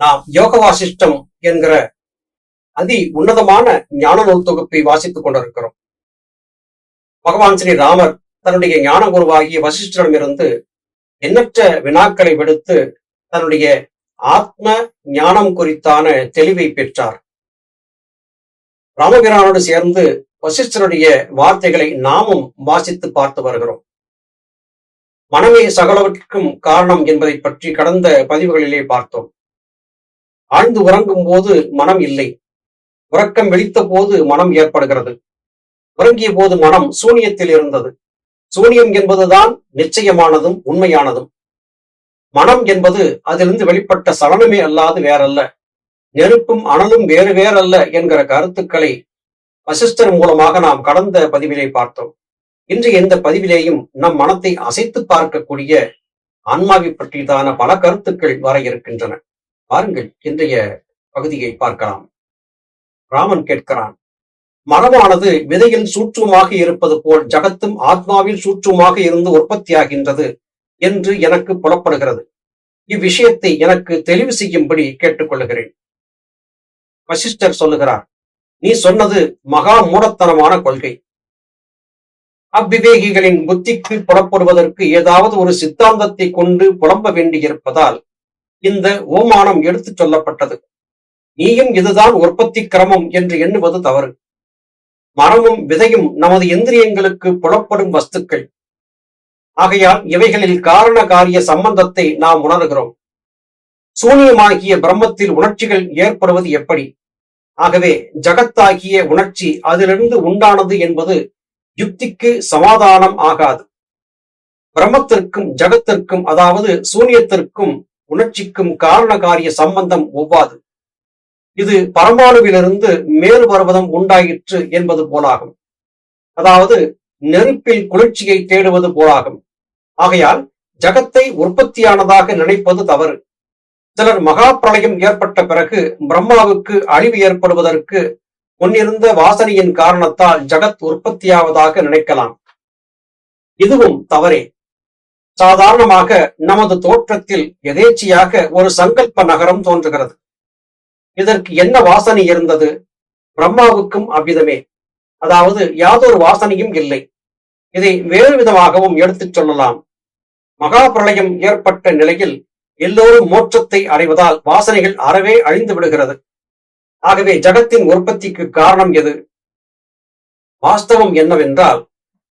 நாம் யோக வாசிஷ்டம் என்கிற அதி உன்னதமான ஞான நூல் தொகுப்பை வாசித்துக் கொண்டிருக்கிறோம். பகவான் ஸ்ரீ ராமர் தன்னுடைய ஞான குருவாகிய வசிஷ்டரிடமிருந்து எண்ணற்ற வினாக்களை விடுத்து தன்னுடைய ஆத்ம ஞானம் குறித்தான தெளிவை பெற்றார். ராமபிரானோடு சேர்ந்து வசிஷ்டருடைய வார்த்தைகளை நாமும் வாசித்து பார்த்து வருகிறோம். மனமே சகலவற்றுக்கும் காரணம் என்பதை பற்றி கடந்த பதிவுகளிலே பார்த்தோம். ஆழ்ந்து உறங்கும் போது மனம் இல்லை. உறக்கம் வெளித்த போது மனம் ஏற்படுகிறது. உறங்கிய போது மனம் சூனியத்தில் இருந்தது. சூனியம் என்பதுதான் நிச்சயமானதும் உண்மையானதும். மனம் என்பது அதிலிருந்து வெளிப்பட்ட சலனமே அல்லாது வேறல்ல. நெருப்பும் அனலும் வேறு வேறல்ல என்கிற கருத்துக்களை வசிஷ்டர் மூலமாக நாம் கடந்த பதிவிலே பார்த்தோம். இன்று எந்த பதிவிலேயும் நம் மனத்தை அசைத்து பார்க்கக்கூடிய ஆன்மாவை பற்றியதான பல கருத்துக்கள் வர இருக்கின்றன. பாருங்கள் இன்றைய பகுதியை பார்க்கலாம். ராமன் கேட்கிறான் மனமானது விதையில் சூற்றுமாக இருப்பது போல் ஜகத்தும் ஆத்மாவில் சூற்றுமாக இருந்து உற்பத்தியாகின்றது என்று எனக்கு புலப்படுகிறது. இவ்விஷயத்தை எனக்கு தெளிவு செய்யும்படி கேட்டுக்கொள்கிறேன் வசிஷ்டர் சொல்லுகிறார் நீ சொன்னது மகா மூடத்தனமான கொள்கை. அவ்விவேகிகளின் புத்திக்கு புலப்படுவதற்கு ஏதாவது ஒரு சித்தாந்தத்தை கொண்டு புலம்ப வேண்டியிருப்பதால் இந்த ஓமானம் எடுத்துச் சொல்லப்பட்டது. நீயும் இதுதான் உற்பத்தி கிரமம் என்று எண்ணுவது தவறு. மரமும் விதையும் நமது இந்திரியங்களுக்கு புலப்படும் வஸ்துக்கள். ஆகையால் இவைகளில் காரண காரிய சம்பந்தத்தை நாம் உணர்கிறோம். சூனியமாகிய பிரம்மத்தில் உணர்ச்சிகள் ஏற்படுவது எப்படி? ஆகவே ஜகத்தாகிய உணர்ச்சி அதிலிருந்து உண்டானது என்பது யுக்திக்கு சமாதானம் ஆகாது. பிரம்மத்திற்கும் ஜகத்திற்கும் அதாவது சூனியத்திற்கும் உணர்ச்சிக்கும் காரண காரிய சம்பந்தம் ஒவ்வாது. இது பரமாணுவிலிருந்து மேல் பர்வதம் உண்டாயிற்று என்பது போலாகும். அதாவது நெருப்பில் குளிர்ச்சியை தேடுவது போலாகும். ஆகையால் ஜகத்தை உற்பத்தியானதாக நினைப்பது தவறு. சிலர் மகா பிரளயம் ஏற்பட்ட பிறகு பிரம்மாவுக்கு அழிவு ஏற்படுவதற்கு முன்னிருந்த வாசனையின் காரணத்தால் ஜகத் உற்பத்தியாவதாக நினைக்கலாம். இதுவும் தவறே. சாதாரணமாக நமது தோற்றத்தில் எதேச்சியாக ஒரு சங்கல்ப நகரம் தோன்றுகிறது. இதற்கு என்ன வாசனை இருந்தது? பிரம்மாவுக்கும் அவ்விதமே. அதாவது யாதொரு வாசனையும் இல்லை. இதை வேறு விதமாகவும் எடுத்துச் சொல்லலாம். மகா பிரளயம் ஏற்பட்ட நிலையில் எல்லோரும் மோட்சத்தை அடைவதால் வாசனைகள் அறவே அழிந்து விடுகிறது. ஆகவே ஜகத்தின் உற்பத்திக்கு காரணம் எது? வாஸ்தவம் என்னவென்றால்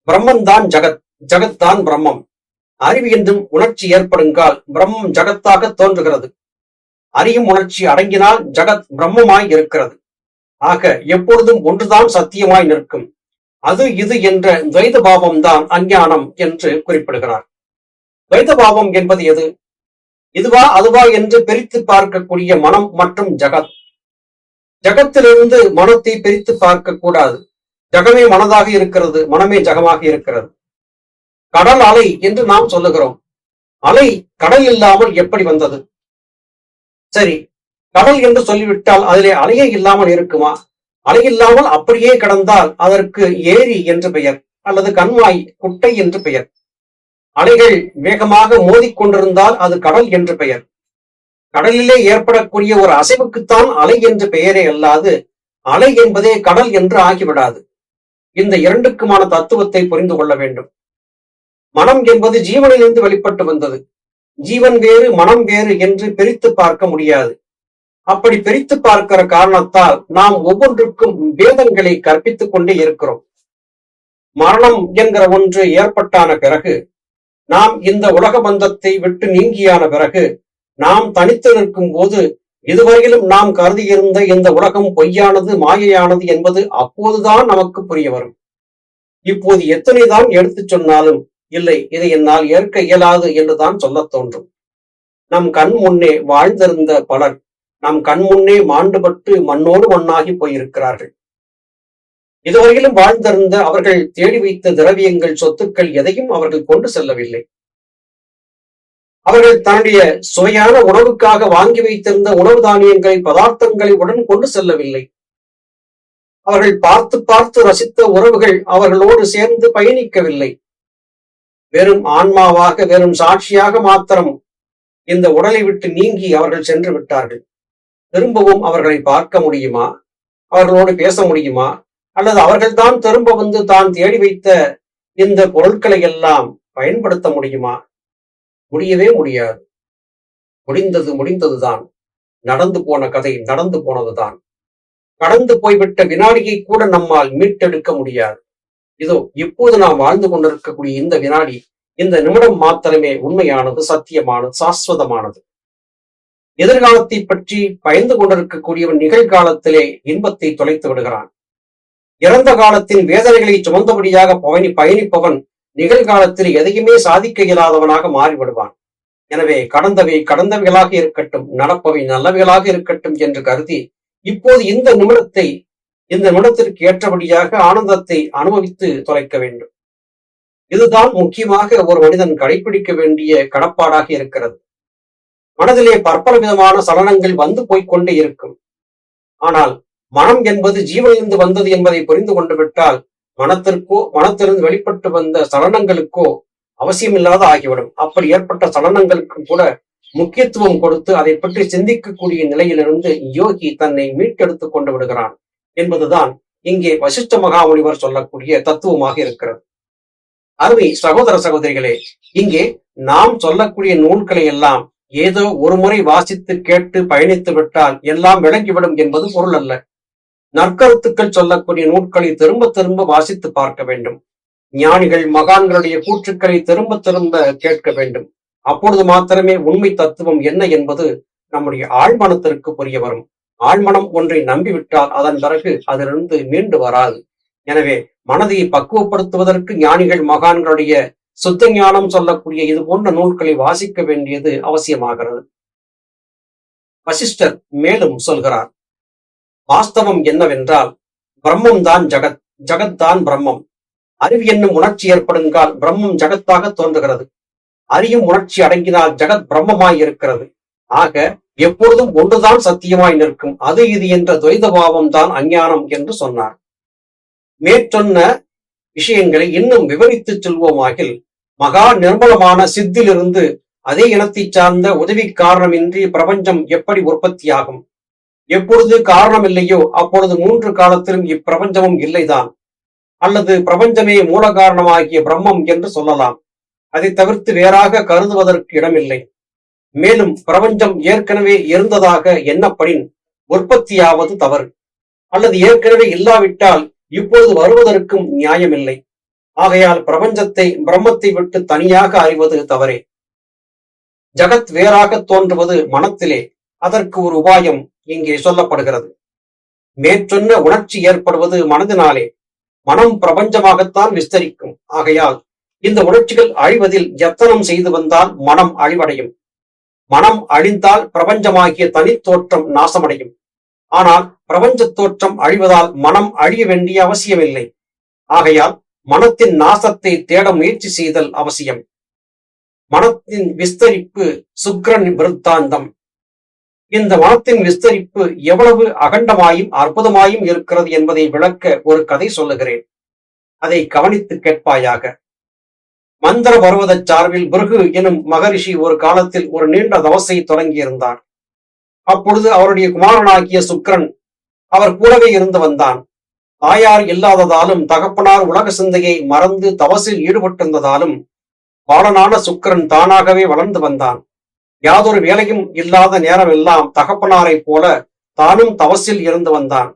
பிரம்மன் தான் ஜகத் ஜகத் தான் பிரம்மம். அறிவு என்றும் உணர்ச்சி ஏற்படுங்கால் பிரம்மம் ஜகத்தாக தோன்றுகிறது. அறியும் உணர்ச்சி அடங்கினால் ஜகத் பிரம்மமாய் இருக்கிறது. ஆக எப்பொழுதும் ஒன்றுதான் சத்தியமாய் நிற்கும். அது இது என்ற துவைத பாவம் தான் அஞ்ஞானம் என்று குறிப்பிடுகிறார். துவைத பாவம் என்பது எது? இதுவா அதுவா என்று பிரித்து பார்க்கக்கூடிய மனம் மற்றும் ஜகத். ஜகத்திலிருந்து மனத்தை பிரித்து பார்க்க கூடாது ஜகமே மனதாக இருக்கிறது மனமே ஜகமாக இருக்கிறது. கடல் அலை என்று நாம் சொல்லுகிறோம். அலை கடல் இல்லாமல் எப்படி வந்தது? சரி கடல் என்று சொல்லிவிட்டால் அதிலே அலையே இல்லாமல் இருக்குமா? அலை இல்லாமல் அப்படியே கடந்தால் அதற்கு ஏரி என்று பெயர் அல்லது கண்மாய் குட்டை என்று பெயர். அலைகள் வேகமாக மோதிக்கொண்டிருந்தால் அது கடல் என்று பெயர். கடலிலே ஏற்படக்கூடிய ஒரு அசைவுக்குத்தான் அலை என்று பெயரே அல்லாது அலை என்பதே கடல் என்று ஆகிவிடாது. இந்த இரண்டுக்குமான தத்துவத்தை புரிந்து கொள்ள வேண்டும். மனம் என்பது ஜீவனிலிருந்து வெளிப்பட்டு வந்தது. ஜீவன் வேறு மனம் வேறு என்று பிரித்து பார்க்க முடியாது. அப்படி பிரித்து பார்க்கிற காரணத்தால் நாம் ஒவ்வொன்றுக்கும் வேதங்களை கற்பித்துக் கொண்டே இருக்கிறோம். மரணம் என்கிற ஒன்று ஏற்பட்டான பிறகு நாம் இந்த உலக பந்தத்தை விட்டு நீங்கியான பிறகு நாம் தனித்து நிற்கும் போது இதுவரையிலும் நாம் கருதியிருந்த இந்த உலகம் பொய்யானது மாயையானது என்பது அப்போதுதான் நமக்கு புரிய வரும். இப்போது எத்தனைதான் எடுத்துச் சொன்னாலும் இல்லை இதை என்னால் ஏற்க இயலாது என்றுதான் சொல்லத் தோன்றும். நம் கண் முன்னே வாழ்ந்திருந்த பலர் நம் கண் முன்னே மாண்டுபட்டு மண்ணோடு மண்ணாகி போயிருக்கிறார்கள். இதுவரையிலும் வாழ்ந்திருந்த அவர்கள் தேடி வைத்த திரவியங்கள் சொத்துக்கள் எதையும் அவர்கள் கொண்டு செல்லவில்லை. அவர்கள் தன்னுடைய சுவையான உணவுக்காக வாங்கி வைத்திருந்த உணவு தானியங்களை பதார்த்தங்களை உடன் கொண்டு செல்லவில்லை. அவர்கள் பார்த்து பார்த்து ரசித்த உறவுகள் அவர்களோடு சேர்ந்து பயணிக்கவில்லை. வெறும் ஆன்மாவாக வெறும் சாட்சியாக மாத்திரம் இந்த உடலை விட்டு நீங்கி அவர்கள் சென்று விட்டார்கள். திரும்பவும் அவர்களை பார்க்க முடியுமா? அவர்களோடு பேச முடியுமா? அல்லது அவர்கள்தான் திரும்ப வந்து தான் தேடி வைத்த இந்த பொருட்களை எல்லாம் பயன்படுத்த முடியுமா? முடியவே முடியாது. முடிந்தது முடிந்ததுதான். நடந்து போன கதை நடந்து போனதுதான். கடந்து போய்விட்ட வினாடியை கூட நம்மால் மீட்டெடுக்க முடியாது. இதோ இப்போது நாம் வாழ்ந்து கொண்டிருக்கக்கூடிய இந்த வினாடி இந்த நிமிடம் மாத்திரமே உண்மையானது சத்தியமானது சாஸ்வதமானது. எதிர்காலத்தை பற்றி பயந்து கொண்டிருக்கக்கூடியவன் நிகழ்காலத்திலே இன்பத்தை தொலைத்து விடுகிறான். இறந்த காலத்தின் வேதனைகளை சுமந்தபடியாக பயணி பயணிப்பவன் நிகழ்காலத்தில் எதையுமே சாதிக்க இயலாதவனாக மாறிவிடுவான். எனவே கடந்தவை கடந்தவைகளாக இருக்கட்டும் நடப்பவை நல்லவைகளாக இருக்கட்டும் என்று கருதி இப்போது இந்த நிமிடத்தை இந்த நிமிடத்திற்கு ஏற்றபடியாக ஆனந்தத்தை அனுபவித்து தொலைக்க வேண்டும். இதுதான் முக்கியமாக ஒரு மனிதன் கடைபிடிக்க வேண்டிய கடப்பாடாக இருக்கிறது. மனதிலே பற்பல விதமான சலனங்கள் வந்து போய்க்கொண்டே இருக்கும். ஆனால் மனம் என்பது ஜீவனிலிருந்து வந்தது என்பதை புரிந்து கொண்டு விட்டால் மனத்திற்கோ மனத்திலிருந்து வெளிப்பட்டு வந்த சலனங்களுக்கோ அவசியமில்லாத ஆகிவிடும். அப்படி ஏற்பட்ட சலனங்களுக்கும் கூட முக்கியத்துவம் கொடுத்து அதை பற்றி சிந்திக்கக்கூடிய நிலையிலிருந்து யோகி தன்னை மீட்டெடுத்துக் கொண்டு விடுகிறான். என்பதுதான் இங்கே வசிஷ்ட மகாமுனிவர் சொல்லக்கூடிய தத்துவமாக இருக்கிறது. அருமை சகோதர சகோதரிகளே இங்கே நாம் சொல்லக்கூடிய நூல்களை எல்லாம் ஏதோ ஒரு முறை வாசித்து கேட்டு பயணித்து விட்டால் எல்லாம் விளங்கிவிடும் என்பது பொருள் அல்ல. நற்கருத்துக்கள் சொல்லக்கூடிய நூல்களை திரும்ப திரும்ப வாசித்து பார்க்க வேண்டும். ஞானிகள் மகான்களுடைய கூற்றுக்களை திரும்ப திரும்ப கேட்க வேண்டும். அப்பொழுது மாத்திரமே உண்மை தத்துவம் என்ன என்பது நம்முடைய ஆழ்மனத்திற்கு புரிய வரும். ஆழ்மனம் ஒன்றை நம்பிவிட்டால் அதன் பிறகு அதிலிருந்து மீண்டு வராது. எனவே மனதை பக்குவப்படுத்துவதற்கு ஞானிகள் மகான்களுடைய சுத்த ஞானம் சொல்லக்கூடிய இது போன்ற நூல்களை வாசிக்க வேண்டியது அவசியமாகிறது. வசிஷ்டர் மேலும் சொல்கிறார் வாஸ்தவம் என்னவென்றால் பிரம்மம் தான் ஜகத் ஜகத் தான் பிரம்மம். அறிவு என்னும் உணர்ச்சி ஏற்படுங்கால் பிரம்மம் ஜகத்தாக தோன்றுகிறது. அறியும் உணர்ச்சி அடங்கினால் ஜகத் பிரம்மமாய் இருக்கிறது ஆக எப்பொழுதும் ஒன்றுதான் சத்தியமாய் நிற்கும். அது இது என்ற துவைத பாவம் தான் அஞ்ஞானம் என்று சொன்னார். மேற்சொன்ன விஷயங்களை இன்னும் விவரித்து செல்வோமாகில் மகா நிர்மலமான சித்திலிருந்து அதே இனத்தை சார்ந்த உதவி காரணமின்றி பிரபஞ்சம் எப்படி உற்பத்தியாகும்? எப்பொழுது காரணம் இல்லையோ அப்பொழுது மூன்று காலத்திலும் இப்பிரபஞ்சமும் இல்லைதான். அல்லது பிரபஞ்சமே மூல காரணமாகிய பிரம்மம் என்று சொல்லலாம். அதை தவிர்த்து வேறாக கருதுவதற்கு இடமில்லை. மேலும் பிரபஞ்சம் ஏற்கனவே இருந்ததாக எண்ணப்படின் உற்பத்தியாவது தவறு. அல்லது ஏற்கனவே இல்லாவிட்டால் இப்பொழுது வருவதற்கும் நியாயமில்லை. ஆகையால் பிரபஞ்சத்தை பிரம்மத்தை விட்டு தனியாக அறிவது தவறே. ஜகத் வேறாக தோன்றுவது மனத்திலே அதற்கு ஒரு உபாயம் இங்கே சொல்லப்படுகிறது. மேற்சொன்ன உணர்ச்சி ஏற்படுவது மனதினாலே மனம் பிரபஞ்சமாகத்தான் விஸ்தரிக்கும். ஆகையால் இந்த உணர்ச்சிகள் அழிவதில் எத்தனம் செய்து வந்தால் மனம் அழிவடையும். மனம் அழிந்தால் பிரபஞ்சமாகிய தனித்தோற்றம் நாசமடையும். ஆனால் பிரபஞ்ச தோற்றம் அழிவதால் மனம் அழிய வேண்டிய அவசியமில்லை. ஆகையால் மனத்தின் நாசத்தை தேட முயற்சி செய்தல் அவசியம். மனத்தின் விஸ்தரிப்பு சுக்ரன் விருத்தாந்தம். இந்த மனத்தின் விஸ்தரிப்பு எவ்வளவு அகண்டமாயும் அற்புதமாயும் இருக்கிறது என்பதை விளக்க ஒரு கதை சொல்லுகிறேன். அதை கவனித்து கேட்பாயாக. மந்திர பர்வத சார்பில் பிருகு எனும் மகரிஷி ஒரு காலத்தில் ஒரு நீண்ட தவசை தொடங்கியிருந்தார் அப்பொழுது அவருடைய குமாரனாகிய சுக்ரன் அவர் கூடவே இருந்து வந்தான். தாயார் இல்லாததாலும் தகப்பனார் உலக சிந்தையை மறந்து தவசில் ஈடுபட்டிருந்ததாலும் பாலனான சுக்கரன் தானாகவே வளர்ந்து வந்தான். யாதொரு வேலையும் இல்லாத நேரமெல்லாம் தகப்பனாரைப் போல தானும் தவசில் இருந்து வந்தான்.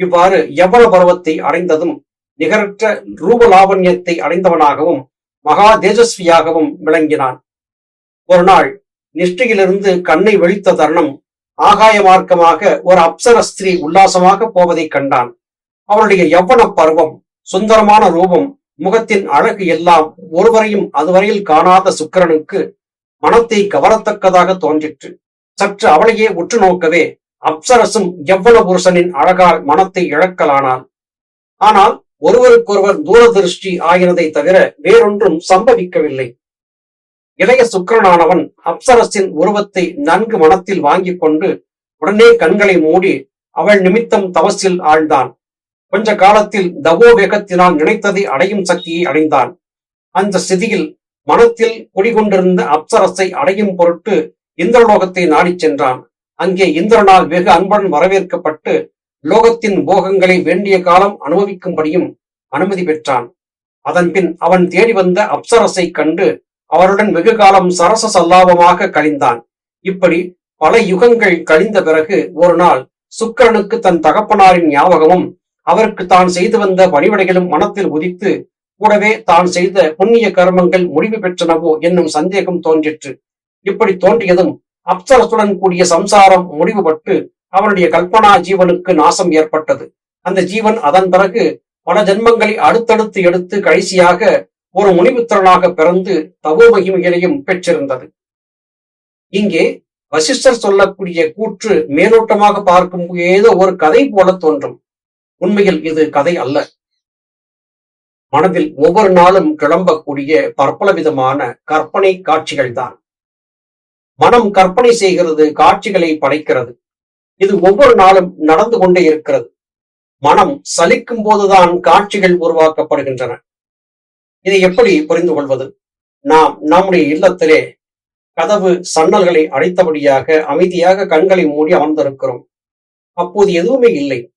இவ்வாறு எவ்வளவு பருவத்தை அடைந்ததும் நிகரற்ற ரூபலாவண்யத்தை அடைந்தவனாகவும் மகா தேஜஸ்வியாகவும் விளங்கினான். ஒரு நாள் நிஷ்டையிலிருந்து கண்ணை வெளித்த தருணம் ஆகாய மார்க்கமாக ஒரு அப்சர ஸ்திரீ உல்லாசமாக போவதைக் கண்டான். அவருடைய யவ்வன பருவம் சுந்தரமான ரூபம் முகத்தின் அழகு எல்லாம் ஒருவரையும் அதுவரையில் காணாத சுக்கிரனுக்கு மனத்தை கவரத்தக்கதாக தோன்றிற்று. சற்று அவளையே உற்று நோக்கவே அப்சரசும் எவ்வளவு புருஷனின் அழகால் மனத்தை இழக்கலானான் ஆனால் ஒருவருக்கொருவர் தூரதிருஷ்டி ஆகிறதை தவிர வேறொன்றும் சம்பவிக்கவில்லை. இளைய சுக்கரனானவன் அப்சரசின் உருவத்தை நன்கு மனத்தில் வாங்கிக் கொண்டு உடனே கண்களை மூடி அவள் நிமித்தம் தவசில் ஆழ்ந்தான். கொஞ்ச காலத்தில் தவோ வேகத்தினால் நினைத்ததை அடையும் சக்தியை அடைந்தான். அந்த ஸ்திதியில் மனத்தில் குடிகொண்டிருந்த அப்சரசை அடையும் பொருட்டு இந்திரலோகத்தை நாடிச் சென்றான். அங்கே இந்திரனால் வெகு அன்புடன் வரவேற்கப்பட்டு லோகத்தின் போகங்களை வேண்டிய காலம் அனுபவிக்கும்படியும் அனுமதி பெற்றான். அதன்பின் அவன் தேடி வந்த அப்சரசை கண்டு அவருடன் வெகு காலம் சரச சல்லாபமாக கழிந்தான். இப்படி பல யுகங்கள் கழிந்த பிறகு ஒரு நாள் சுக்கரனுக்கு தன் தகப்பனாரின் ஞாபகமும் அவருக்கு தான் செய்து வந்த பணிவடைகளும் மனத்தில் உதித்து கூடவே தான் செய்த புண்ணிய கர்மங்கள் முடிவு பெற்றனவோ என்னும் சந்தேகம் தோன்றிற்று. இப்படி தோன்றியதும் அப்சரசுடன் கூடிய சம்சாரம் முடிவுபட்டு அவனுடைய கல்பனா ஜீவனுக்கு நாசம் ஏற்பட்டது. அந்த ஜீவன் அதன் பிறகு பல ஜென்மங்களை அடுத்தடுத்து எடுத்து கடைசியாக ஒரு முனிபுத்திரனாக பிறந்து தவோ மகிமைகளையும் பெற்றிருந்தது. இங்கே வசிஷ்டர் சொல்லக்கூடிய கூற்று மேலோட்டமாக பார்க்கும் ஏதோ ஒரு கதை போல தோன்றும். உண்மையில் இது கதை அல்ல. மனதில் ஒவ்வொரு நாளும் கிளம்பக்கூடிய பற்பல விதமான கற்பனை காட்சிகள் தான் மனம் கற்பனை செய்கிறது காட்சிகளை படைக்கிறது. இது ஒவ்வொரு நாளும் நடந்து கொண்டே இருக்கிறது. மனம் சலிக்கும் போதுதான் காட்சிகள் உருவாக்கப்படுகின்றன. இதை எப்படி புரிந்து கொள்வது? நாம் நம்முடைய இல்லத்திலே கதவு சன்னல்களை அடைத்தபடியாக அமைதியாக கண்களை மூடி அமர்ந்திருக்கிறோம். அப்போது எதுவுமே இல்லை.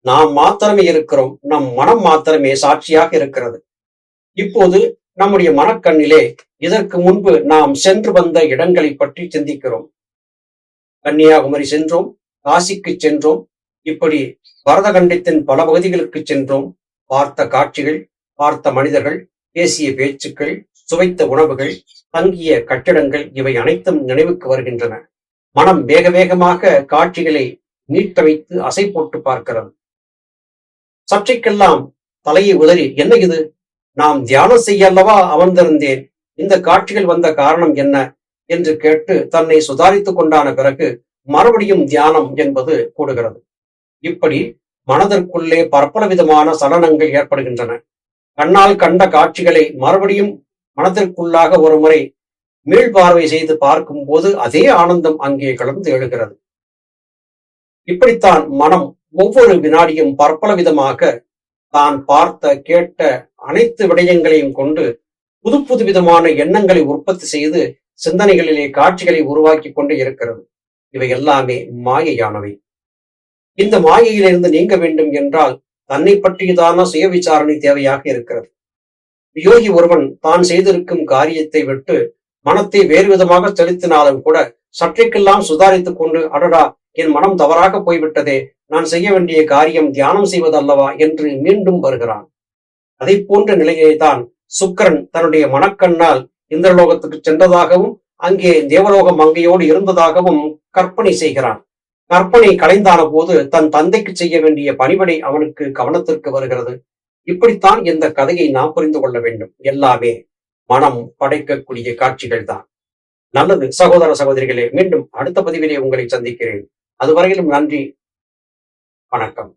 நாம் மாத்திரமே இருக்கிறோம். நம் மனம் மாத்திரமே சாட்சியாக இருக்கிறது. இப்போது நம்முடைய மனக்கண்ணிலே இதற்கு முன்பு நாம் சென்று வந்த இடங்களை பற்றி சிந்திக்கிறோம். கன்னியாகுமரி சென்றோம் காசிக்கு சென்றோம் இப்படி பரதகண்டத்தின் பல பகுதிகளுக்கு சென்றோம். பார்த்த காட்சிகள் பார்த்த மனிதர்கள் பேசிய பேச்சுக்கள் சுவைத்த உணவுகள் தங்கிய கட்டிடங்கள் இவை அனைத்தும் நினைவுக்கு வருகின்றன. மனம் வேக வேகமாக காட்சிகளை நீட்டமைத்து அசை போட்டு பார்க்கிறது. சற்றைக்கெல்லாம் தலையை உதறி என்ன இது? நாம் தியானம் செய்ய அல்லவா அமர்ந்திருந்தேன். இந்த காட்சிகள் வந்த காரணம் என்ன? என்று கேட்டு தன்னை சுதாரித்துக் கொண்டான பிறகு மறுபடியும் தியானம் என்பது கூடுகிறது. இப்படி மனதிற்குள்ளே பற்பல விதமான சலனங்கள் ஏற்படுகின்றன. கண்ணால் கண்ட காட்சிகளை மறுபடியும் மனதிற்குள்ளாக ஒரு முறை மீள்பார்வை செய்து பார்க்கும் போது அதே ஆனந்தம் அங்கே கலந்து எழுகிறது. இப்படித்தான் மனம் ஒவ்வொரு வினாடியும் பற்பல விதமாக தான் பார்த்த கேட்ட அனைத்து விடயங்களையும் கொண்டு புது புது விதமான எண்ணங்களை உற்பத்தி செய்து சிந்தனைகளிலே காட்சிகளை உருவாக்கி கொண்டு இருக்கிறது. இவை எல்லாமே மாயையானவை. இந்த மாயையிலிருந்து நீங்க வேண்டும் என்றால் தன்னை பற்றியதான சுய விசாரணை தேவையாக இருக்கிறது. யோகி ஒருவன் தான் செய்திருக்கும் காரியத்தை விட்டு மனத்தை வேறு விதமாக செலுத்தினாலும் கூட சற்றைக்கெல்லாம் சுதாரித்துக் கொண்டு அடடா என் மனம் தவறாக போய்விட்டதே நான் செய்ய வேண்டிய காரியம் தியானம் செய்வதல்லவா என்று மீண்டும் வருகிறான். அதை போன்ற நிலையை தான் சுக்கரன் தன்னுடைய மனக்கண்ணால் இந்திரலோகத்துக்கு சென்றதாகவும் அங்கே தேவலோக மங்கையோடு இருந்ததாகவும் கற்பனை செய்கிறான். கற்பனை கலைந்தான போது தன் தந்தைக்கு செய்ய வேண்டிய பணிபடை அவனுக்கு கவனத்திற்கு வருகிறது. இப்படித்தான் இந்த கதையை நாம் புரிந்து கொள்ள வேண்டும். எல்லாமே மனம் படைக்கக்கூடிய காட்சிகள் தான் நல்லது சகோதர சகோதரிகளே மீண்டும் அடுத்த பதிவிலே உங்களை சந்திக்கிறேன். அதுவரையிலும் நன்றி வணக்கம்.